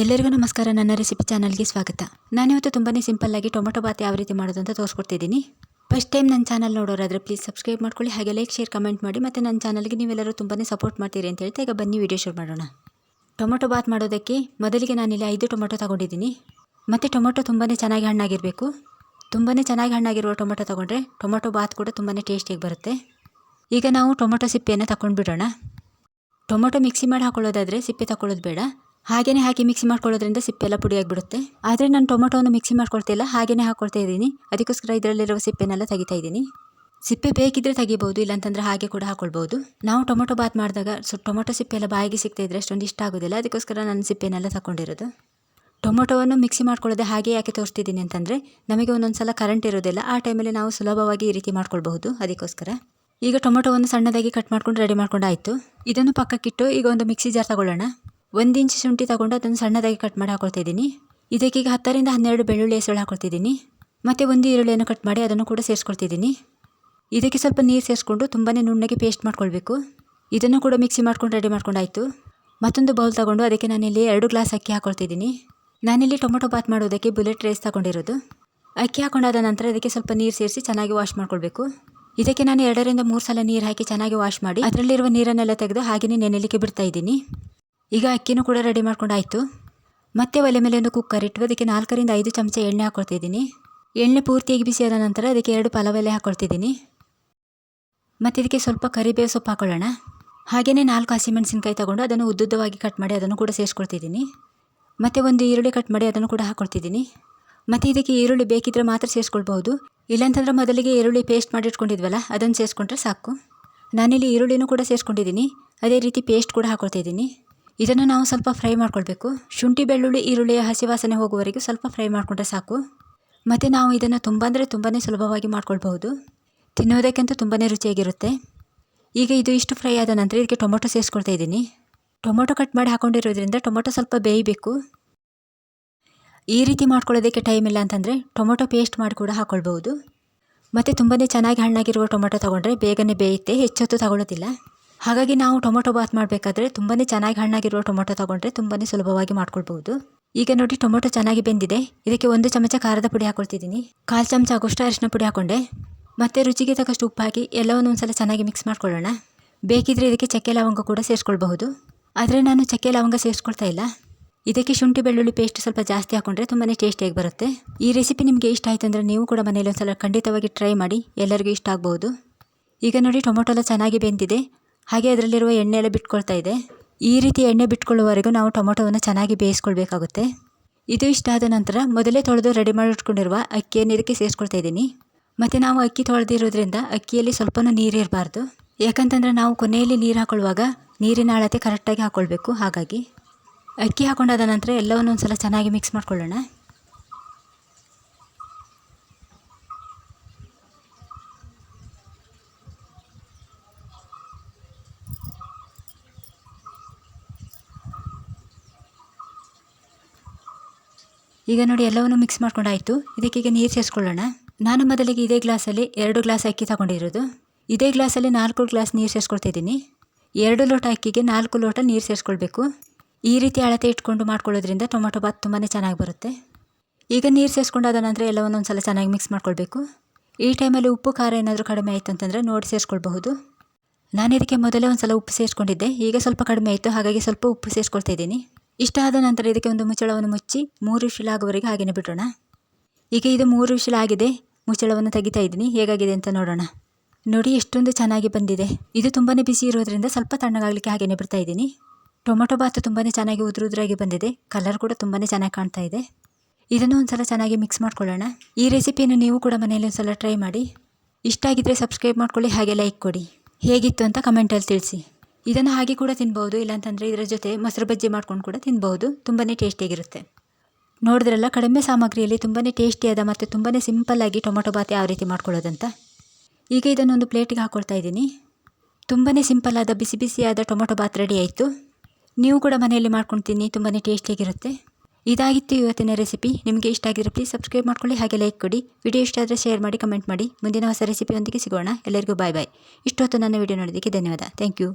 ಎಲ್ಲರಿಗೂ ನಮಸ್ಕಾರ. ನನ್ನ ರೆಸಿಪಿ ಚಾನಲ್ಗೆ ಸ್ವಾಗತ. ನಾನಿವತ್ತು ತುಂಬಾ ಸಿಂಪಲ್ಲಾಗಿ ಟೊಮೊಟೊ ಬಾತ್ ಯಾವ ರೀತಿ ಮಾಡೋದು ಅಂತ ತೋರಿಸ್ಕೊಡ್ತಿದ್ದೀನಿ. ಫಸ್ಟ್ ಟೈಮ್ ನನ್ನ ಚಾನಲ್ ನೋಡೋರಾದರೆ ಪ್ಲೀಸ್ ಸಬ್ಸ್ಕ್ರೈಬ್ ಮಾಡ್ಕೊಳ್ಳಿ, ಹಾಗೆ ಲೈಕ್ ಶೇರ್ ಕಮೆಂಟ್ ಮಾಡಿ, ಮತ್ತು ನನ್ನ ಚಾನಲ್ಗೆ ನೀವೆಲ್ಲರೂ ತುಂಬಾ ಸಪೋರ್ಟ್ ಮಾಡ್ತೀರಿ ಅಂತ ಹೇಳ್ತಾ ಈಗ ಬನ್ನಿ ವಿಡಿಯೋ ಶುರು ಮಾಡೋಣ. ಟೊಮೊಟೊ ಬಾತ್ ಮಾಡೋದಕ್ಕೆ ಮೊದಲಿಗೆ ನಾನಿಲ್ಲಿ ಐದು ಟೊಮೊಟೊ ತೊಗೊಂಡಿದ್ದೀನಿ. ಮತ್ತು ಟೊಮೊಟೊ ತುಂಬಾ ಚೆನ್ನಾಗಿ ಹಣ್ಣಾಗಿರಬೇಕು. ತುಂಬಾ ಚೆನ್ನಾಗಿ ಹಣ್ಣಾಗಿರುವ ಟೊಮೊಟೊ ತೊಗೊಂಡ್ರೆ ಟೊಮೊಟೊ ಬಾತ್ ಕೂಡ ತುಂಬಾ ಟೇಸ್ಟಿಯಾಗಿ ಬರುತ್ತೆ. ಈಗ ನಾವು ಟೊಮೊಟೊ ಸಿಪ್ಪೆಯನ್ನು ತಗೊಂಡ್ಬಿಡೋಣ ಟೊಮೊಟೊ ಮಿಕ್ಸಿ ಮಾಡಿ ಹಾಕೊಳ್ಳೋದಾದರೆ ಸಿಪ್ಪೆ ತಗೊಳ್ಳೋದು ಬೇಡ. ಹಾಗೆಯೇ ಹಾಕಿ ಮಿಕ್ಸಿ ಮಾಡ್ಕೊಳ್ಳೋದ್ರಿಂದ ಸಿಪ್ಪೆ ಸಿಪ್ಪೆಲ್ಲ ಪುಡಿಯಾಗಿಬಿಡುತ್ತೆ. ಆದರೆ ನಾನು ಟೊಮೊಟೊವನ್ನು ಮಿಕ್ಸಿ ಮಾಡ್ಕೊಳ್ತಿಲ್ಲ ಹಾಗೆಯೇ ಹಾಕ್ಕೊಳ್ತಾ ಇದ್ದೀನಿ. ಅದಕ್ಕೋಸ್ಕರ ಇದರಲ್ಲಿರುವ ಸಿಪ್ಪೆನೆಲ್ಲ ತೆಗಿತಾ ಇದ್ದೀನಿ. ಸಿಪ್ಪೆ ಬೇಕಿದ್ರೆ ತೆಗಿಬೋದು, ಇಲ್ಲಾಂತಂದ್ರೆ ಹಾಗೆ ಕೂಡ ಹಾಕೊಳ್ಬೋದು. ನಾವು ಟೊಮೊಟೊ ಬಾತ್ ಮಾಡಿದಾಗ ಸೊ ಟೊಮೊಟೊ ಸಿಪ್ಪೆ ಎಲ್ಲ ಬಾಯಿಗೆ ಸಿಗ್ತಾ ಇದ್ರೆ ಅಷ್ಟೊಂದು ಇಷ್ಟ ಆಗೋದಿಲ್ಲ, ಅದಕ್ಕೋಸ್ಕರ ನಾನು ಸಿಪ್ಪೆನೆಲ್ಲ ತಗೊಂಡಿರೋದು. ಟೊಮೊಟೊವನ್ನು ಮಿಕ್ಸಿ ಮಾಡ್ಕೊಳ್ಳೋದೆ ಹಾಗೆ ಯಾಕೆ ತೋರಿಸ್ತಿದ್ದೀನಿ ಅಂತಂದರೆ, ನಮಗೆ ಒಂದೊಂದು ಸಲ ಕರೆಂಟ್ ಇರೋದಿಲ್ಲ, ಆ ಟೈಮಲ್ಲಿ ನಾವು ಸುಲಭವಾಗಿ ಈ ರೀತಿ ಮಾಡ್ಕೊಳ್ಬಹುದು, ಅದಕ್ಕೋಸ್ಕರ. ಈಗ ಟೊಮೊಟೊವನ್ನು ಸಣ್ಣದಾಗಿ ಕಟ್ ಮಾಡ್ಕೊಂಡು ರೆಡಿ ಮಾಡ್ಕೊಂಡಾಯಿತು. ಇದನ್ನು ಪಕ್ಕಕ್ಕಿಟ್ಟು ಈಗ ಒಂದು ಮಿಕ್ಸಿ ಜಾರ್ ತಗೊಳ್ಳೋಣ. ಒಂದು ಇಂಚು ಶುಂಠಿ ತಗೊಂಡು ಅದನ್ನು ಸಣ್ಣದಾಗಿ ಕಟ್ ಮಾಡಿ ಹಾಕೊಳ್ತಿದ್ದೀನಿ. ಇದಕ್ಕೆ ಈಗ ಹತ್ತರಿಂದ ಹನ್ನೆರಡು ಬೆಳ್ಳುಳ್ಳಿ ಹೆಸರು ಹಾಕೊಳ್ತಿದ್ದೀನಿ. ಮತ್ತು ಒಂದು ಈರುಳ್ಳಿಯನ್ನು ಕಟ್ ಮಾಡಿ ಅದನ್ನು ಕೂಡ ಸೇರಿಸ್ಕೊಳ್ತಿದ್ದೀನಿ. ಇದಕ್ಕೆ ಸ್ವಲ್ಪ ನೀರು ಸೇರಿಸ್ಕೊಂಡು ತುಂಬಾ ನುಣ್ಣಗೆ ಪೇಸ್ಟ್ ಮಾಡ್ಕೊಳ್ಬೇಕು. ಇದನ್ನು ಕೂಡ ಮಿಕ್ಸಿ ಮಾಡ್ಕೊಂಡು ರೆಡಿ ಮಾಡ್ಕೊಂಡಾಯಿತು. ಮತ್ತೊಂದು ಬೌಲ್ ತಗೊಂಡು ಅದಕ್ಕೆ ನಾನಿಲ್ಲಿ ಎರಡು ಗ್ಲಾಸ್ ಅಕ್ಕಿ ಹಾಕೊಳ್ತಿದ್ದೀನಿ. ನಾನಿಲ್ಲಿ ಟೊಮೊಟೊ ಬಾತ್ ಮಾಡೋದಕ್ಕೆ ಬುಲೆಟ್ ರೈಸ್ ತಗೊಂಡಿರೋದು. ಅಕ್ಕಿ ಹಾಕೊಂಡಾದ ನಂತರ ಅದಕ್ಕೆ ಸ್ವಲ್ಪ ನೀರು ಸೇರಿಸಿ ಚೆನ್ನಾಗಿ ವಾಶ್ ಮಾಡ್ಕೊಳ್ಬೇಕು. ಇದಕ್ಕೆ ನಾನು ಎರಡರಿಂದ ಮೂರು ಸಲ ನೀರು ಹಾಕಿ ಚೆನ್ನಾಗಿ ವಾಶ್ ಮಾಡಿ ಅದರಲ್ಲಿರುವ ನೀರನ್ನೆಲ್ಲ ತೆಗೆದು ಹಾಗೆಯೇ ನೆನೆಲಿಕ್ಕೆ ಬಿಡ್ತಾ ಇದ್ದೀನಿ. ಈಗ ಅಕ್ಕಿನೂ ಕೂಡ ರೆಡಿ ಮಾಡ್ಕೊಂಡಾಯಿತು ಮತ್ತೆ ಒಲೆ ಮೇಲೆ ಒಂದು ಕುಕ್ಕರ್ ಇಟ್ಟು ಅದಕ್ಕೆ ನಾಲ್ಕರಿಂದ ಐದು ಚಮಚ ಎಣ್ಣೆ ಹಾಕ್ಕೊಳ್ತಿದ್ದೀನಿ ಎಣ್ಣೆ ಪೂರ್ತಿಯಾಗಿ ಬಿಸಿಯಾದ ನಂತರ ಅದಕ್ಕೆ ಎರಡು ಪಲಾವ್ ಎಲೆ ಹಾಕ್ಕೊಳ್ತಿದ್ದೀನಿ ಮತ್ತು ಇದಕ್ಕೆ ಸ್ವಲ್ಪ ಕರಿಬೇವು ಸೊಪ್ಪು ಹಾಕೊಳ್ಳೋಣ. ಹಾಗೆಯೇ ನಾಲ್ಕು ಹಸಿಮೆಣಸಿನ್ಕಾಯಿ ತಗೊಂಡು ಅದನ್ನು ಉದ್ದುದ್ದವಾಗಿ ಕಟ್ ಮಾಡಿ ಅದನ್ನು ಕೂಡ ಸೇರಿಸ್ಕೊಳ್ತಿದ್ದೀನಿ. ಮತ್ತು ಒಂದು ಈರುಳ್ಳಿ ಕಟ್ ಮಾಡಿ ಅದನ್ನು ಕೂಡ ಹಾಕ್ಕೊಳ್ತಿದ್ದೀನಿ ಮತ್ತು ಇದಕ್ಕೆ ಈರುಳ್ಳಿ ಬೇಕಿದ್ರೆ ಮಾತ್ರ ಸೇರಿಸ್ಕೊಳ್ಬಹುದು. ಇಲ್ಲಾಂತಂದ್ರೆ ಮೊದಲಿಗೆ ಈರುಳ್ಳಿ ಪೇಸ್ಟ್ ಮಾಡಿ ಇಟ್ಕೊಂಡಿದ್ವಲ್ಲ, ಅದನ್ನು ಸೇರಿಸ್ಕೊಂಡ್ರೆ ಸಾಕು. ನಾನಿಲ್ಲಿ ಈರುಳ್ಳಿನೂ ಕೂಡ ಸೇರಿಸ್ಕೊಂಡಿದ್ದೀನಿ. ಅದೇ ರೀತಿ ಪೇಸ್ಟ್ ಕೂಡ ಹಾಕ್ಕೊಳ್ತಿದ್ದೀನಿ ಇದನ್ನು ನಾವು ಸ್ವಲ್ಪ ಫ್ರೈ ಮಾಡ್ಕೊಳ್ಬೇಕು. ಶುಂಠಿ, ಬೆಳ್ಳುಳ್ಳಿ, ಈರುಳ್ಳಿಯ ಹಸಿ ವಾಸನೆ ಹೋಗುವವರೆಗೂ ಸ್ವಲ್ಪ ಫ್ರೈ ಮಾಡಿಕೊಂಡ್ರೆ ಸಾಕು. ಮತ್ತು ನಾವು ಇದನ್ನು ತುಂಬ ಅಂದರೆ ತುಂಬಾ ಸುಲಭವಾಗಿ ಮಾಡ್ಕೊಳ್ಬಹುದು. ತಿನ್ನೋದಕ್ಕಂತೂ ತುಂಬಾ ರುಚಿಯಾಗಿರುತ್ತೆ. ಈಗ ಇದು ಇಷ್ಟು ಫ್ರೈ ಆದ ನಂತರ ಇದಕ್ಕೆ ಟೊಮೊಟೊ ಸೇರಿಸ್ಕೊಳ್ತಾ ಇದ್ದೀನಿ. ಟೊಮೊಟೊ ಕಟ್ ಮಾಡಿ ಹಾಕೊಂಡಿರೋದ್ರಿಂದ ಟೊಮೊಟೊ ಸ್ವಲ್ಪ ಬೇಯಬೇಕು. ಈ ರೀತಿ ಮಾಡ್ಕೊಳ್ಳೋದಕ್ಕೆ ಟೈಮ್ ಇಲ್ಲ ಅಂತಂದರೆ ಟೊಮೊಟೊ ಪೇಸ್ಟ್ ಮಾಡಿ ಕೂಡ ಹಾಕ್ಕೊಳ್ಬಹುದು ಮತ್ತು ತುಂಬಾ ಚೆನ್ನಾಗಿ ಹಣ್ಣಾಗಿರುವ ಟೊಮೊಟೊ ತೊಗೊಂಡ್ರೆ ಬೇಗನೆ ಬೇಯುತ್ತೆ, ಹೆಚ್ಚೊತ್ತು ತಗೊಳ್ಳೋದಿಲ್ಲ. ಹಾಗಾಗಿ ನಾವು ಟೊಮೊಟೊ ಬಾತ್ ಮಾಡಬೇಕಾದ್ರೆ ತುಂಬಾ ಚೆನ್ನಾಗಿ ಹಣ್ಣಾಗಿರುವ ಟೊಮೊಟೊ ತೊಗೊಂಡ್ರೆ ತುಂಬಾ ಸುಲಭವಾಗಿ ಮಾಡ್ಕೊಳ್ಬಹುದು. ಈಗ ನೋಡಿ ಟೊಮೊಟೊ ಚೆನ್ನಾಗಿ ಬೆಂದಿದೆ. ಇದಕ್ಕೆ ಒಂದು ಚಮಚ ಖಾರದ ಪುಡಿ ಹಾಕೊಳ್ತಿದ್ದೀನಿ. ಕಾಲು ಚಮಚ ಆಗೋಷ್ಟು ಅರಿಶಿನ ಪುಡಿ ಹಾಕೊಂಡೆ. ಮತ್ತು ರುಚಿಗೆ ತಕ್ಕಷ್ಟು ಉಪ್ಪು ಹಾಕಿ ಎಲ್ಲವನ್ನು ಒಂದ್ಸಲ ಚೆನ್ನಾಗಿ ಮಿಕ್ಸ್ ಮಾಡ್ಕೊಳ್ಳೋಣ. ಬೇಕಿದ್ರೆ ಇದಕ್ಕೆ ಚಕ್ಕೆ ಲವಂಗ ಕೂಡ ಸೇರಿಸ್ಕೊಳ್ಬಹುದು. ಆದರೆ ನಾನು ಚಕ್ಕೆ ಲವಂಗ ಸೇರಿಸ್ಕೊಳ್ತಾ ಇಲ್ಲ. ಇದಕ್ಕೆ ಶುಂಠಿ ಬೆಳ್ಳುಳ್ಳಿ ಪೇಸ್ಟ್ ಸ್ವಲ್ಪ ಜಾಸ್ತಿ ಹಾಕೊಂಡ್ರೆ ತುಂಬಾ ಟೇಸ್ಟಿಯಾಗಿ ಬರುತ್ತೆ. ಈ ರೆಸಿಪಿ ನಿಮಗೆ ಇಷ್ಟ ಆಯಿತು ಅಂದರೆ ನೀವು ಕೂಡ ಮನೇಲಿ ಒಂದ್ಸಲ ಖಂಡಿತವಾಗಿ ಟ್ರೈ ಮಾಡಿ ಎಲ್ಲರಿಗೂ ಇಷ್ಟ ಆಗ್ಬೋದು ಈಗ ನೋಡಿ ಟೊಮೊಟೊ ಎಲ್ಲ ಚೆನ್ನಾಗಿ ಬೆಂದಿದೆ. ಹಾಗೆ ಅದರಲ್ಲಿರುವ ಎಣ್ಣೆ ಎಲ್ಲ ಬಿಟ್ಕೊಳ್ತಾ ಇದೆ. ಈ ರೀತಿ ಎಣ್ಣೆ ಬಿಟ್ಕೊಳ್ಳುವವರೆಗೂ ನಾವು ಟೊಮೊಟೊವನ್ನು ಚೆನ್ನಾಗಿ ಬೇಯಿಸ್ಕೊಳ್ಬೇಕಾಗುತ್ತೆ. ಇದು ಇಷ್ಟ ಆದ ನಂತರ ಮೊದಲೇ ತೊಳೆದು ರೆಡಿ ಮಾಡಿಟ್ಕೊಂಡಿರುವ ಅಕ್ಕಿಯನ್ನು ಇದಕ್ಕೆ ಸೇರಿಸ್ಕೊಳ್ತಾ ಇದ್ದೀನಿ. ಮತ್ತು ನಾವು ಅಕ್ಕಿ ತೊಳೆದಿರೋದ್ರಿಂದ ಅಕ್ಕಿಯಲ್ಲಿ ಸ್ವಲ್ಪನೂ ನೀರು ಇರಬಾರ್ದು. ಯಾಕಂತಂದರೆ ನಾವು ಕೊನೆಯಲ್ಲಿ ನೀರು ಹಾಕೊಳ್ಳುವಾಗ ನೀರಿನ ಅಳತೆ ಕರೆಕ್ಟಾಗಿ ಹಾಕ್ಕೊಳ್ಬೇಕು ಹಾಗಾಗಿ. ಅಕ್ಕಿ ಹಾಕೊಂಡಾದ ನಂತರ ಎಲ್ಲವನ್ನು ಒಂದು ಸಲ ಚೆನ್ನಾಗಿ ಮಿಕ್ಸ್ ಮಾಡ್ಕೊಳ್ಳೋಣ. ಈಗ ನೋಡಿ ಎಲ್ಲವನ್ನು ಮಿಕ್ಸ್ ಮಾಡ್ಕೊಂಡಾಯ್ತು. ಇದಕ್ಕೆ ಈಗ ನೀರು ಸೇರಿಸ್ಕೊಳ್ಳೋಣ. ನಾನು ಮೊದಲಿಗೆ ಇದೇ ಗ್ಲಾಸಲ್ಲಿ ಎರಡು ಗ್ಲಾಸ್ ಅಕ್ಕಿ ತಗೊಂಡಿರೋದು. ಇದೇ ಗ್ಲಾಸಲ್ಲಿ ನಾಲ್ಕು ಗ್ಲಾಸ್ ನೀರು ಸೇರಿಸ್ಕೊಳ್ತಿದ್ದೀನಿ. ಎರಡು ಲೋಟ ಅಕ್ಕಿಗೆ ನಾಲ್ಕು ಲೋಟ ನೀರು ಸೇರಿಸ್ಕೊಳ್ಬೇಕು. ಈ ರೀತಿ ಅಳತೆ ಇಟ್ಕೊಂಡು ಮಾಡ್ಕೊಳ್ಳೋದ್ರಿಂದ ಟೊಮೊಟೊ ಬಾತ್ ತುಂಬಾ ಚೆನ್ನಾಗಿ ಬರುತ್ತೆ. ಈಗ ನೀರು ಸೇರಿಸ್ಕೊಂಡಾದ ನಂತರ ಎಲ್ಲವನ್ನು ಒಂದು ಸಲ ಚೆನ್ನಾಗಿ ಮಿಕ್ಸ್ ಮಾಡ್ಕೊಳ್ಬೇಕು. ಈ ಟೈಮಲ್ಲಿ ಉಪ್ಪು, ಖಾರ ಏನಾದರೂ ಕಡಿಮೆ ಆಯಿತು ಅಂತಂದರೆ ನೋಡಿ ಸೇರಿಸ್ಕೊಳ್ಬಹುದು. ನಾನು ಇದಕ್ಕೆ ಮೊದಲೇ ಒಂದು ಸಲ ಉಪ್ಪು ಸೇರಿಸ್ಕೊಂಡಿದ್ದೆ. ಈಗ ಸ್ವಲ್ಪ ಕಡಿಮೆ ಆಯಿತು. ಹಾಗಾಗಿ ಸ್ವಲ್ಪ ಉಪ್ಪು ಸೇರಿಸ್ಕೊಳ್ತಾ ಇದ್ದೀನಿ. ಇಷ್ಟ ಆದ ನಂತರ ಇದಕ್ಕೆ ಒಂದು ಮುಚ್ಚಳವನ್ನು ಮುಚ್ಚಿ ಮೂರು ವಿಷಲ ಆಗುವವರೆಗೆ ಹಾಗೆಯೇ ಬಿಡೋಣ ಈಗ ಇದು ಮೂರು ವಿಷಲ ಆಗಿದೆ ಮುಚ್ಚಳವನ್ನು ತೆಗಿತಾ ಇದ್ದೀನಿ. ಹೇಗಾಗಿದೆ ಅಂತ ನೋಡೋಣ. ನೋಡಿ, ಎಷ್ಟೊಂದು ಚೆನ್ನಾಗಿ ಬಂದಿದೆ. ಇದು ತುಂಬಾ ಬಿಸಿ ಇರೋದ್ರಿಂದ ಸ್ವಲ್ಪ ತಣ್ಣಗಾಗಲಿಕ್ಕೆ ಹಾಗೆಯೇ ಬಿಡ್ತಾ ಇದ್ದೀನಿ. ಟೊಮೊಟೊ ಬಾತು ತುಂಬಾ ಚೆನ್ನಾಗಿ ಉದುರುದ್ರಾಗಿ ಬಂದಿದೆ. ಕಲರ್ ಕೂಡ ತುಂಬಾ ಚೆನ್ನಾಗಿ ಕಾಣ್ತಾ ಇದೆ. ಇದನ್ನು ಒಂದು ಚೆನ್ನಾಗಿ ಮಿಕ್ಸ್ ಮಾಡ್ಕೊಳ್ಳೋಣ. ಈ ರೆಸಿಪಿಯನ್ನು ನೀವು ಕೂಡ ಮನೆಯಲ್ಲಿ ಒಂದು ಸಲ ಟ್ರೈ ಮಾಡಿ. ಇಷ್ಟ ಆಗಿದ್ದರೆ ಸಬ್ಸ್ಕ್ರೈಬ್ ಮಾಡ್ಕೊಳ್ಳಿ, ಹಾಗೆ ಲೈಕ್ ಕೊಡಿ. ಹೇಗಿತ್ತು ಅಂತ ಕಮೆಂಟಲ್ಲಿ ತಿಳಿಸಿ. ಇದನ್ನು ಹಾಗೆ ಕೂಡ ತಿನ್ಬೋದು ಇಲ್ಲಾಂತಂದರೆ ಇದರ ಜೊತೆ ಮೊಸರು ಬಜ್ಜಿ ಮಾಡ್ಕೊಂಡು ಕೂಡ ತಿನ್ಬೋದು ತುಂಬಾ ಟೇಸ್ಟಿಯಾಗಿರುತ್ತೆ. ನೋಡಿದ್ರಲ್ಲ, ಕಡಿಮೆ ಸಾಮಗ್ರಿಯಲ್ಲಿ ತುಂಬಾ ಟೇಸ್ಟಿಯಾದ ಮತ್ತು ತುಂಬಾ ಸಿಂಪಲ್ಲಾಗಿ ಟೊಮೊಟೊ ಬಾತ್ ಯಾವ ರೀತಿ ಮಾಡ್ಕೊಳ್ಳೋದಂತ? ಈಗ ಇದನ್ನೊಂದು ಪ್ಲೇಟಿಗೆ ಹಾಕ್ಕೊಳ್ತಾ ಇದ್ದೀನಿ. ತುಂಬಾ ಸಿಂಪಲ್ಲಾದ ಬಿಸಿ ಬಿಸಿಯಾದ ಟೊಮೊಟೊ ಬಾತ್ ರೆಡಿ ಆಯಿತು. ನೀವು ಕೂಡ ಮನೆಯಲ್ಲಿ ಮಾಡ್ಕೊಂಡು ತಿನ್ನಿ ತುಂಬಾ ಟೇಸ್ಟಿಯಾಗಿರುತ್ತೆ. ಇದಾಗಿತ್ತು ಇವತ್ತಿನ ರೆಸಿಪಿ. ನಿಮಗೆ ಇಷ್ಟ ಆಗಿದ್ರೆ ಪ್ಲೀಸ್ ಸಬ್ಸ್ಕ್ರೈಬ್ ಮಾಡ್ಕೊಳ್ಳಿ, ಹಾಗೆ ಲೈಕ್ ಕೊಡಿ. ವಿಡಿಯೋ ಇಷ್ಟ ಆದರೆ ಶೇರ್ ಮಾಡಿ ಕಮೆಂಟ್ ಮಾಡಿ. ಮುಂದಿನ ಹೊಸ ರೆಸಿಪಿಯೊಂದಿಗೆ ಸಿಗೋಣ. ಎಲ್ಲರಿಗೂ ಬಾಯ್ ಬಾಯ್ ಇಷ್ಟೊತ್ತು ನನ್ನ ವಿಡಿಯೋ ನೋಡೋದಕ್ಕೆ ಧನ್ಯವಾದ. Thank you